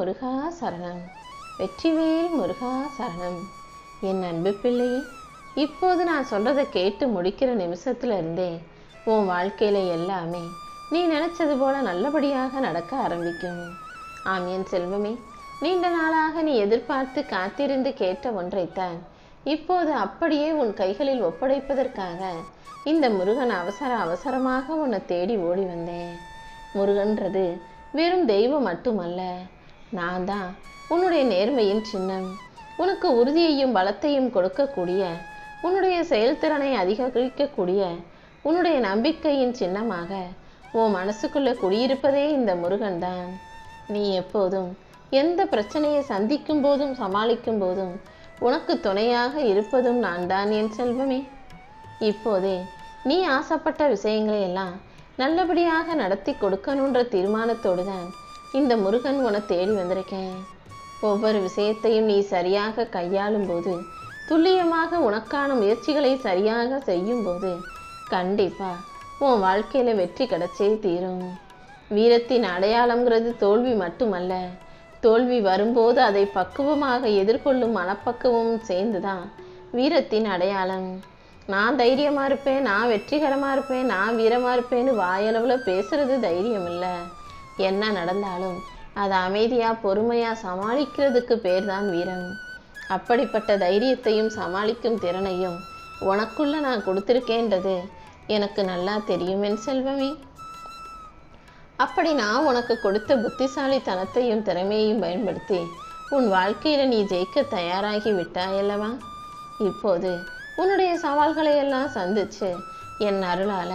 முருகா சரணம். வெற்றிவேல் முருகா சரணம். என் அன்பு பிள்ளையே இப்போது நான் சொல்றதை கேட்டு முடிக்கிற நிமிஷத்துல இருந்தே உன் வாழ்க்கையில எல்லாமே நீ நினைச்சது போல நல்லபடியாக நடக்க ஆரம்பிக்கும். ஆம் என் செல்வமே நீண்ட நாளாக நீ எதிர்பார்த்து காத்திருந்து கேட்ட ஒன்றைத்தான் இப்போது அப்படியே உன் கைகளில் ஒப்படைப்பதற்காக இந்த முருகன் அவசர அவசரமாக உன்னை தேடி ஓடி வந்தேன். முருகன்றது வெறும் தெய்வம் மட்டுமல்ல நான் தான் உன்னுடைய நேர்மையின் சின்னம். உனக்கு உறுதியையும் பலத்தையும் கொடுக்கக்கூடிய உன்னுடைய செயல்திறனை அதிகரிக்கக்கூடிய உன்னுடைய நம்பிக்கையின் சின்னமாக உன் மனசுக்குள்ளே குடியிருப்பதே இந்த முருகன் தான். நீ எப்போதும் எந்த பிரச்சனையை சந்திக்கும் போதும் சமாளிக்கும் போதும் உனக்கு துணையாக இருப்பதும் நான் தான் என் செல்வமே. இப்போதே நீ ஆசைப்பட்ட விஷயங்களை எல்லாம் நல்லபடியாக நடத்தி கொடுக்கணுன்ற தீர்மானத்தோடு தான் இந்த முருகன் உன தேடி வந்திருக்கேன். ஒவ்வொரு விஷயத்தையும் நீ சரியாக கையாளும் போது துல்லியமாக உனக்கான முயற்சிகளை சரியாக செய்யும் போது கண்டிப்பா உன் வாழ்க்கையில வெற்றி கிடைச்சே தீரும். வீரத்தின் அடையாளம்ங்கிறது தோல்வி மட்டுமல்ல தோல்வி வரும்போது அதை பக்குவமாக எதிர்கொள்ளும் மனப்பக்குவமும் சேர்ந்துதான் வீரத்தின் அடையாளம். நான் தைரியமாக இருப்பேன் நான் வெற்றிகரமாக இருப்பேன் நான் வீரமாக இருப்பேன்னு வாயளவில் பேசுறது தைரியம் இல்லை என்ன நடந்தாலும் அதை அமைதியா பொறுமையா சமாளிக்கிறதுக்கு பேர்தான் வீரம் அப்படிப்பட்ட தைரியத்தையும் சமாளிக்கும் திறனையும் உனக்குள்ள நான் கொடுத்துருக்கேன்றது எனக்கு நல்லா தெரியும் என் செல்வமே. அப்படி நான் உனக்கு கொடுத்த புத்திசாலித்தனத்தையும் திறமையையும் பயன்படுத்தி உன் வாழ்க்கையில நீ ஜெயிக்க தயாராகி விட்டாயல்லவா இப்போது உன்னுடைய சவால்களை எல்லாம் சந்திச்சு என் அருளால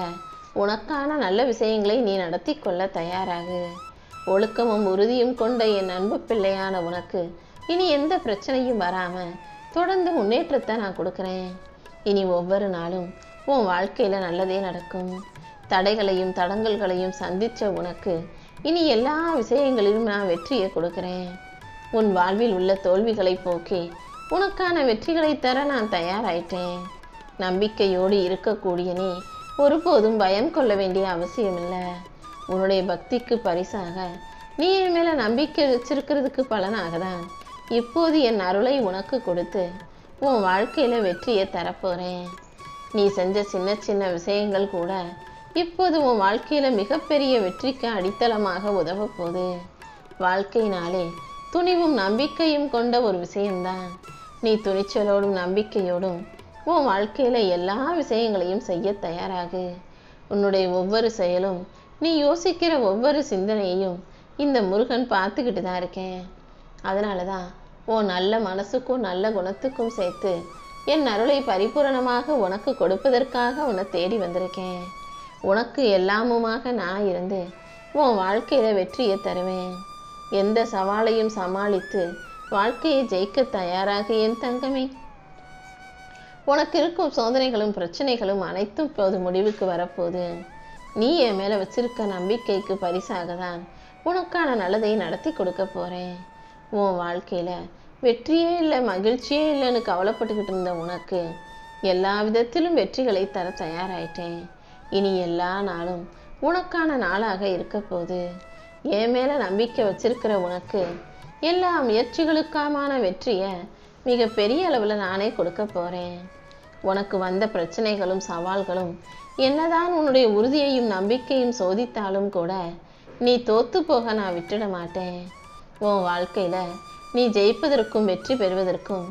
உனக்கான நல்ல விஷயங்களை நீ நடத்தி கொள்ள தயாராகு. ஒழுக்கமும் உறுதியும் கொண்ட என் அன்பு பிள்ளையான உனக்கு இனி எந்த பிரச்சனையும் வராமல் தொடர்ந்து முன்னேற்றத்தை நான் கொடுக்குறேன். இனி ஒவ்வொரு நாளும் உன் வாழ்க்கையில் நல்லதே நடக்கும். தடைகளையும் தடங்கல்களையும் சந்தித்த உனக்கு இனி எல்லா விஷயங்களிலும் நான் வெற்றியை கொடுக்குறேன். உன் வாழ்வில் உள்ள தோல்விகளை போக்கி உனக்கான வெற்றிகளை தர நான் தயாராயிட்டேன். நம்பிக்கையோடு இருக்கக்கூடிய நீ ஒருபோதும் பயம் கொள்ள வேண்டிய அவசியமில்லை. உன்னுடைய பக்திக்கு பரிசாக நீ என் மேலே நம்பிக்கை வச்சிருக்கிறதுக்கு பலனாக தான் இப்போது என் அருளை உனக்கு கொடுத்து உன் வாழ்க்கையில் வெற்றியை தரப்போறேன். நீ செஞ்ச சின்ன சின்ன விஷயங்கள் கூட இப்போது உன் வாழ்க்கையில் மிகப்பெரிய வெற்றிக்கு அடித்தளமாக உதவ போகுது வாழ்க்கையினாலே துணிவும் நம்பிக்கையும் கொண்ட ஒரு விஷயம்தான். நீ துணிச்சலோடும் நம்பிக்கையோடும் உன் வாழ்க்கையில் எல்லா விஷயங்களையும் செய்ய தயாராகு. உன்னுடைய ஒவ்வொரு செயலும் நீ யோசிக்கிற ஒவ்வொரு சிந்தனையையும் இந்த முருகன் பார்த்துக்கிட்டு தான் இருக்கேன். அதனால தான் உன் நல்ல மனசுக்கும் நல்ல குணத்துக்கும் சேர்த்து என் அருளை பரிபூரணமாக உனக்கு கொடுப்பதற்காக உன்னை தேடி வந்திருக்கேன். உனக்கு எல்லாமுமாக நான் இருந்து உன் வாழ்க்கையில் வெற்றியை தருவேன். எந்த சவாலையும் சமாளித்து வாழ்க்கையை ஜெயிக்க தயாராக என் தங்கமே. உனக்கு இருக்கும் சோதனைகளும் பிரச்சனைகளும் அனைத்தும் இப்போது முடிவுக்கு வரப்போகுது. நீ என் மேலே வச்சிருக்க நம்பிக்கைக்கு பரிசாக தான் உனக்கான நல்லதை நடத்தி கொடுக்க போறேன். உன் வாழ்க்கையில் வெற்றியே இல்லை மகிழ்ச்சியே இல்லைன்னு கவலைப்பட்டுக்கிட்டு இருந்த உனக்கு எல்லா விதத்திலும் வெற்றிகளை தர தயாராயிட்டேன். இனி எல்லா நாளும் உனக்கான நாளாக இருக்க போகுது. என் மேலே நம்பிக்கை வச்சிருக்கிற உனக்கு எல்லா முயற்சிகளுக்கான வெற்றியை மிக பெரிய அளவில் நானே கொடுக்க போகிறேன் உனக்கு வந்த பிரச்சனைகளும் சவால்களும் என்னதான் உன்னுடைய உறுதியையும் நம்பிக்கையும் சோதித்தாலும் கூட நீ தோத்து போக நான் விட்டுட மாட்டேன். உன் வாழ்க்கையில் நீ ஜெயிப்பதற்கும் வெற்றி பெறுவதற்கும்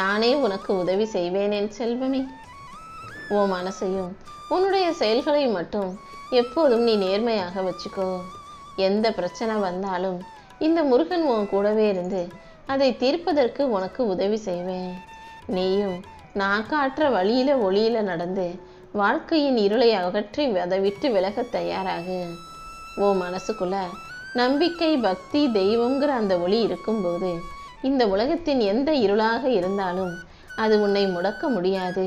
நானே உனக்கு உதவி செய்வேன் என் செல்வமே. உன் மனசையும் உன்னுடைய செயல்களையும் மட்டும் எப்போதும் நீ நேர்மையாக வச்சுக்கோ. எந்த பிரச்சனை வந்தாலும் இந்த முருகன் உன் கூடவே இருந்து அதை தீர்ப்பதற்கு உனக்கு உதவி செய்வேன். நீயும் நான் காட்டுற வழியில ஒளியில நடந்து வாழ்க்கையின் இருளை அகற்றி அதை விட்டு விலக தயாராகு. ஓ மனசுக்குள்ள நம்பிக்கை பக்தி தெய்வங்கிற அந்த ஒளி இருக்கும்போது இந்த உலகத்தின் எந்த இருளாக இருந்தாலும் அது உன்னை முடக்க முடியாது.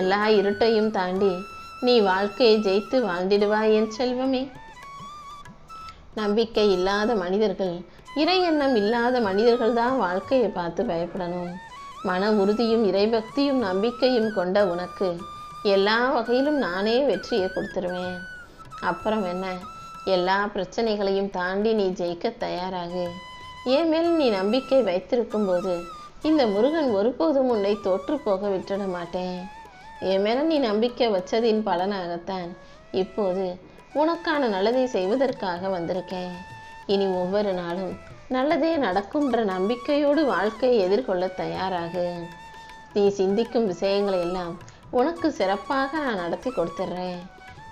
எல்லா இருட்டையும் தாண்டி நீ வாழ்க்கையை ஜெயித்து வாழ்ந்திடுவாய் என் செல்வமே. நம்பிக்கை இல்லாத மனிதர்கள் இறை எண்ணம் இல்லாத மனிதர்கள் தான் வாழ்க்கையை பார்த்து பயப்படணும். மன உறுதியும் இறைபக்தியும் நம்பிக்கையும் கொண்ட உனக்கு எல்லா வகையிலும் நானே வெற்றியை கொடுத்துருவேன். அப்புறம் என்ன? எல்லா பிரச்சனைகளையும் தாண்டி நீ ஜெயிக்க தயாராகு. என் மேல் நீ நம்பிக்கை வைத்திருக்கும் போது இந்த முருகன் ஒருபோதும் உன்னை தோற்று போக விட்டுட மாட்டேன். என் மேல நீ நம்பிக்கை வச்சதின் பலனாகத்தான் இப்போது உனக்கான நல்லதை செய்வதற்காக வந்திருக்கேன். இனி ஒவ்வொரு நாளும் நல்லதே நடக்கும்ன்ற நம்பிக்கையோடு வாழ்க்கையை எதிர்கொள்ள தயாராகு. நீ சிந்திக்கும் விஷயங்களை எல்லாம் உனக்கு சிறப்பாக நான் நடத்தி கொடுத்துட்றேன்.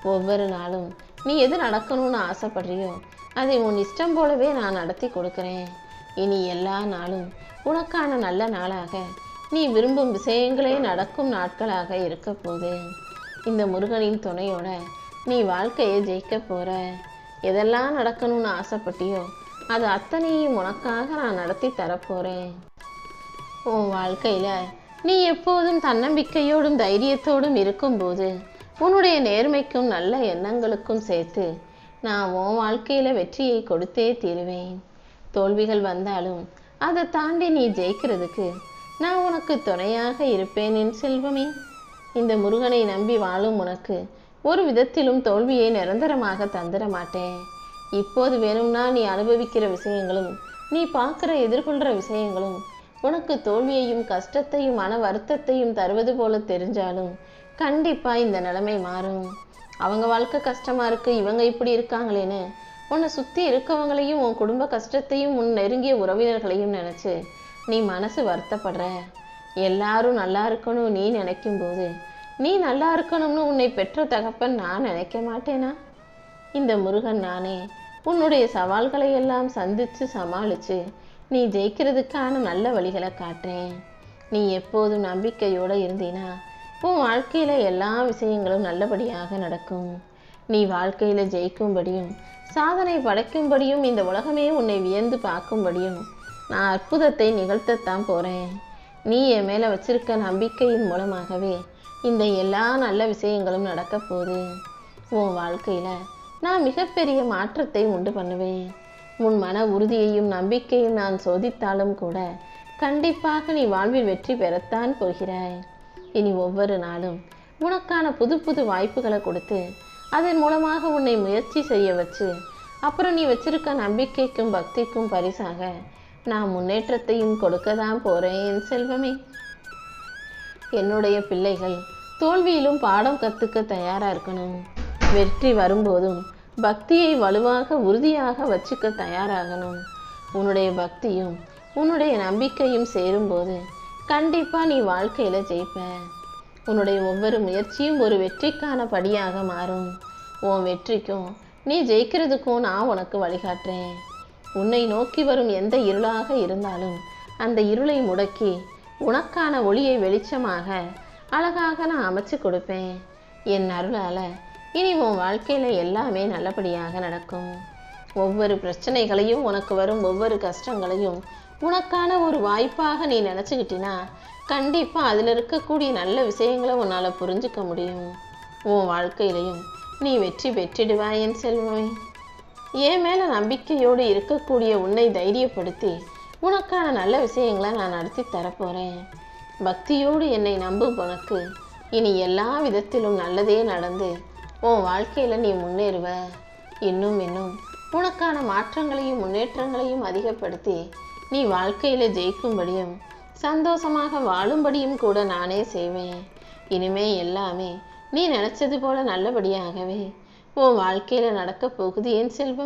ஒவ்வொரு நாளும் நீ எது நடக்கணும்னு ஆசைப்படுறியோ அதை உன் இஷ்டம் போலவே நான் நடத்தி கொடுக்குறேன். இனி எல்லா நாளும் உனக்கான நல்ல நாளாக நீ விரும்பும் விஷயங்களே நடக்கும் நாட்களாக இருக்க போகுது. இந்த முருகனின் துணையோட நீ வாழ்க்கையை ஜெயிக்க போற. எதெல்லாம் நடக்கணும்னு ஆசைப்பட்டியோ அது அத்தனையும் உனக்காக நான் நடத்தி தரப்போறேன். உன் வாழ்க்கையில நீ எப்போதும் தன்னம்பிக்கையோடும் தைரியத்தோடும் இருக்கும்போது உன்னுடைய நேர்மைக்கும் நல்ல எண்ணங்களுக்கும் சேர்த்து நான் உன் வாழ்க்கையில வெற்றியை கொடுத்தே தீருவேன். தோல்விகள் வந்தாலும் அதை தாண்டி நீ ஜெயிக்கிறதுக்கு நான் உனக்கு துணையாக இருப்பேன் என் செல்வமே. இந்த முருகனை நம்பி வாழும் உனக்கு ஒரு விதத்திலும் தோல்வியை நிரந்தரமாக தந்துட மாட்டேன் இப்போது வேணும்னா நீ அனுபவிக்கிற விஷயங்களும் நீ பார்க்குற எதிர்கொள்கிற விஷயங்களும் உனக்கு தோல்வியையும் கஷ்டத்தையும் மன வருத்தத்தையும் தருவது போல தெரிஞ்சாலும் கண்டிப்பாக இந்த நிலைமை மாறும். அவங்க வாழ்க்கை கஷ்டமாக இருக்குது இவங்க இப்படி இருக்காங்களேன்னு உன்னை சுற்றி இருக்கவங்களையும் உன் குடும்ப கஷ்டத்தையும் உன் நெருங்கிய உறவினர்களையும் நினச்சி நீ மனசு வருத்தப்படுற. எல்லாரும் நல்லா இருக்கணும் நீ நினைக்கும் போது நீ நல்லா இருக்கணும்னு உன்னை பெற்ற தகப்பன் நான் நினைக்க மாட்டேனா? இந்த முருகன் நானே உன்னுடைய சவால்களை எல்லாம் சந்திச்சு சமாளிச்சு நீ ஜெயிக்கிறதுக்கான நல்ல வழிகளை காட்டுறேன். நீ எப்போதும் நம்பிக்கையோடு இருந்தீனா உன் வாழ்க்கையில் எல்லா விஷயங்களும் நல்லபடியாக நடக்கும். நீ வாழ்க்கையில் ஜெயிக்கும்படியும் சாதனை படைக்கும்படியும் இந்த உலகமே உன்னை வியந்து பார்க்கும்படியும் நான் அற்புதத்தை நிகழ்த்தத்தான் போகிறேன் நீ என் மேலே வச்சிருக்க நம்பிக்கையின் மூலமாகவே இந்த எல்லா நல்ல விஷயங்களும் நடக்க போகுது. உன் வாழ்க்கையில நான் மிகப்பெரிய மாற்றத்தை உண்டு பண்ணுவேன். உன் மன உறுதியையும் நம்பிக்கையும் நான் சோதித்தாலும் கூட கண்டிப்பாக நீ வாழ்வில் வெற்றி பெறத்தான் போகிறாய். இனி ஒவ்வொரு நாளும் உனக்கான புது புது வாய்ப்புகளை கொடுத்து அதன் மூலமாக உன்னை முயற்சி செய்ய வச்சு அப்புறம் நீ வச்சிருக்க நம்பிக்கைக்கும் பக்திக்கும் பரிசாக நான் முன்னேற்றத்தையும் கொடுக்க தான் போறேன் என் செல்வமே. என்னுடைய பிள்ளைகள் தோல்வியிலும் பாடம் கத்துக்க தயாரா இருக்கணும். வெற்றி வரும்போதும் பக்தியை வலுவாக உறுதியாக வச்சுக்க தயாராகணும். உன்னுடைய பக்தியும் உன்னுடைய நம்பிக்கையும் சேரும்போது கண்டிப்பா நீ வாழ்க்கையில ஜெயிப்ப. உன்னுடைய ஒவ்வொரு முயற்சியும் ஒரு வெற்றிக்கான படியாக மாறும். உன் வெற்றிக்கும் நீ ஜெயிக்கிறதுக்கும் நான் உனக்கு வழிகாட்டுறேன். உன்னை நோக்கி வரும் எந்த இருளாக இருந்தாலும் அந்த இருளை முடக்கி உனக்கான ஒளியை வெளிச்சமாக அழகாக நான் அமைச்சு கொடுப்பேன். என் அருளால் இனி உன் வாழ்க்கையில் எல்லாமே நல்லபடியாக நடக்கும். ஒவ்வொரு பிரச்சனைகளையும் உனக்கு வரும் ஒவ்வொரு கஷ்டங்களையும் உனக்கான ஒரு வாய்ப்பாக நீ நினச்சிக்கிட்டினா கண்டிப்பாக அதில் இருக்கக்கூடிய நல்ல விஷயங்களை உன்னால் புரிஞ்சுக்க முடியும். உன் வாழ்க்கையிலையும் நீ வெற்றி பெற்றிடுவாய் என் செல்வமே. என் மேலே நம்பிக்கையோடு இருக்கக்கூடிய உன்னை தைரியப்படுத்தி உனக்கான நல்ல விஷயங்களை நான் நடத்தி தரப்போகிறேன் பக்தியோடு என்னை நம்பும் உனக்கு. இனி எல்லா விதத்திலும் நல்லதே நடந்து உன் வாழ்க்கையில நீ முன்னேறுவ. இன்னும் இன்னும் உனக்கான மாற்றங்களையும் முன்னேற்றங்களையும் அதிகப்படுத்தி நீ வாழ்க்கையில ஜெயிக்கும்படியும் சந்தோஷமாக வாழும்படியும் கூட நானே செய்வேன். இனிமே எல்லாமே நீ நினைச்சது போல நல்லபடியாகவே உன் வாழ்க்கையில நடக்கப் போகுது என் செல்வம்.